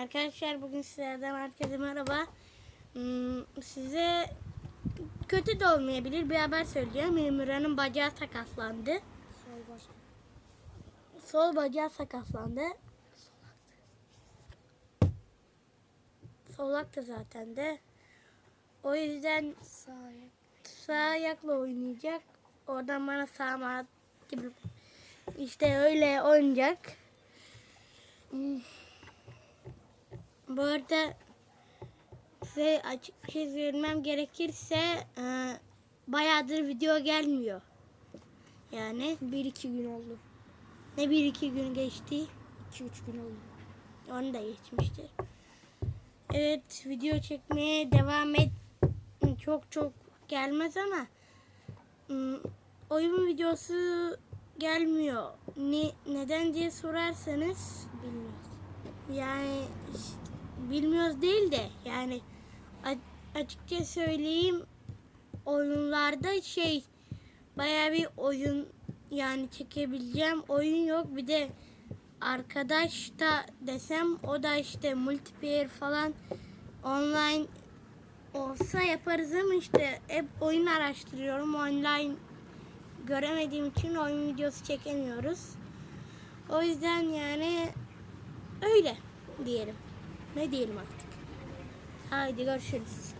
Arkadaşlar bugün sizlerden herkese merhaba. Hmm, Size kötü de olmayabilir bir haber söyleyeceğim. Ümran'ın bacağı sakatlandı. Sol baş. Sol bacağı sakatlandı. Solaktı zaten de. O yüzden Sağ ayak. sağ ayakla oynayacak. Oradan bana sağ gibi işte öyle oynayacak. Hmm. Bu arada size açık bir şey söylemem gerekirse e, bayağıdır video gelmiyor. Yani Bir iki gün oldu. ne bir iki gün geçti. İki üç gün oldu. Onu da geçmiştir. Evet video çekmeye devam et. Çok çok gelmez ama ım, oyun videosu gelmiyor. Ne, neden diye sorarsanız Bilmiyoruz. yani ş- bilmiyoruz değil de yani açıkça söyleyeyim oyunlarda şey baya bir oyun yani çekebileceğim oyun yok. Bir de arkadaş da desem o da işte multiplayer falan online olsa yaparız ama işte hep oyun araştırıyorum. Online göremediğim için oyun videosu çekemiyoruz. O yüzden yani öyle diyelim. Ne diyelim artık. Haydi görüşürüz.